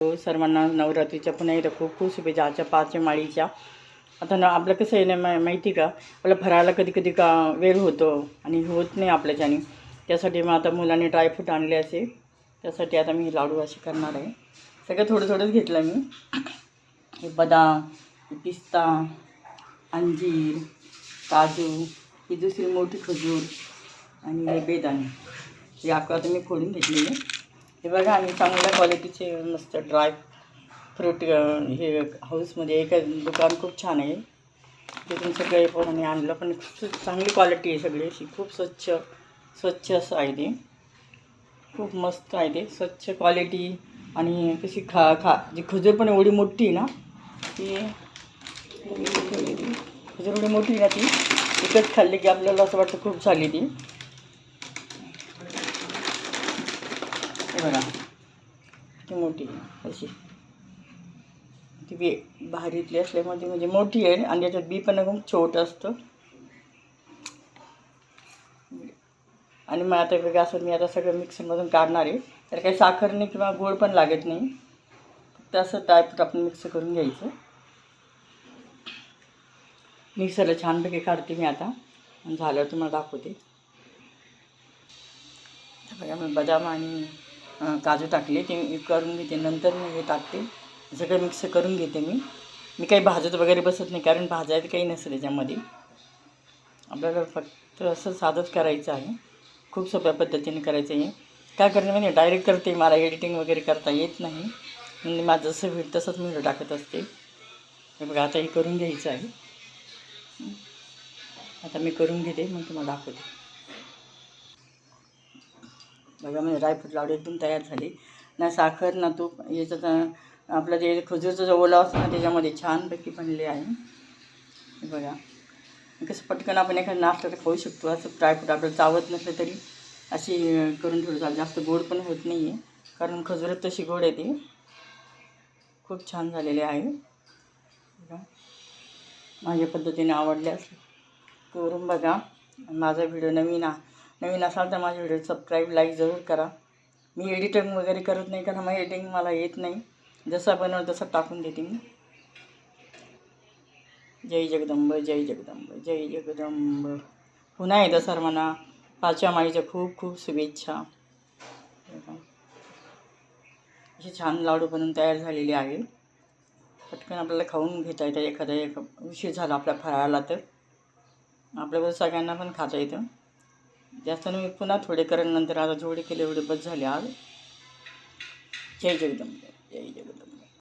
हो, सर्वांना नवरात्रीच्या पुन्हा एकदा खूप खूप शुभेच्छा आजच्या पाचच्या माळीच्या. आता ना आपलं कसं आहे ना मा माहिती का? आपलं फराळाला कधी कधी का वेळ होतो आणि होत नाही आपल्याच्याने. त्यासाठी मग आता मुलांनी ड्रायफ्रूट आणले असे. त्यासाठी आता मी लाडू असे करणार आहे. सगळं थोडं थोडंच घेतलं मी. हे बदाम पिस्ता अंजीर काजू ही दुसरी मोठी खजूर आणि हे बेदाणे. हे अकरा आता मी फोडून घेतलेले हे बघा आणि चांगल्या क्वालिटीचे मस्त ड्राय फ्रूट हे हाऊसमध्ये एक दुकान खूप छान आहे. तिथून सगळे पण आणलं पण खूप चांगली क्वालिटी आहे सगळी अशी. खूप स्वच्छ स्वच्छ असं आहे ते. खूप मस्त आहे ते. स्वच्छ क्वालिटी आणि कशी खा खा जी खजूर पण एवढी मोठी आहे ना ती खजूर एवढी मोठी आहे ना ती एकच खाल्ली की आपल्याला असं वाटतं खूप झाली ती. हे बघा. ती मोठी आहे अशी. ती बी भारीतली ती म्हणजे मोठी आहे आणि त्याच्यात बी पण खूप छोटं असतं. आणि मग आता वेगळं असं मी आता सगळं मिक्सरमधून काढणार आहे. तर काही साखर नाही किंवा गोड पण लागत नाही. फक्त असं टाईप आपण मिक्स करून घ्यायचं. मिक्सरला छानपैकी काढते मी आता. आणि झाल्यावर तुम्हाला दाखवते. बघा मी बदाम आणि काजू टाकले. ते करून घेते. नंतर मी हे टाकते. सगळं मिक्स करून घेते मी. मी काही भाजत वगैरे बसत नाही कारण भाजायचं काही नसेल त्याच्यामध्ये. आपल्याला फक्त असं साधंच करायचं आहे. खूप सोप्या पद्धतीने करायचं आहे. काय करते म्हणजे डायरेक्ट करते. मला एडिटिंग वगैरे करता येत नाही. म्हणजे माझं जसं होईल तसंच मी व्हिडिओ टाकत असते. हे बघा आता हे करून घ्यायचं आहे. आता मी करून घेते. मग तुम्हाला दाखवते. बघा म्हणजे ड्रायफ्रूट लाडू एकदम तयार झाले. ना साखर ना तूप याचं आपलं जे खजूरचं जो ओला असतो ना त्याच्यामध्ये छानपैकी बनले आहे. बघा. कसं पटकन आपण एखादं नाश्ता तर खाऊ शकतो. असं ड्रायफ्रूट आपल्याला चावत नसलं तरी अशी करून ठेवलं चालेल. जास्त गोड पण होत नाही आहे कारण खजूरच तशी गोड आहे ती खूप छान झालेले आहे. बघा. माझ्या पद्धतीने आवडल्यास करून बघा. माझा व्हिडिओ नवीन आ नवीन असाल तर माझ्या व्हिडिओ सबस्क्राईब लाईक जरूर करा. मी एडिटिंग वगैरे करत नाही कारण मग एडिटिंग मला येत नाही. जसा बनवलं तसं टाकून देते मी. जय जगदंब जय जगदंब जय जगदंब. पुन्हा एकदा सर्वांना पाचव्या माईच्या खूप खूप शुभेच्छा. असे छान लाडू बनवून तयार झालेले आहे. पटकन आपल्याला खाऊन घेता येतं एखादा एक उशीर झाला आपल्या फराळाला तर. आपल्याबरोबर सगळ्यांना पण खाता येतं. जास्त नाही मी पुन्हा थोडे करेन नंतर आता जेवढे केले एवढे बस झाले आज. जय जगदंब जय जगदंब.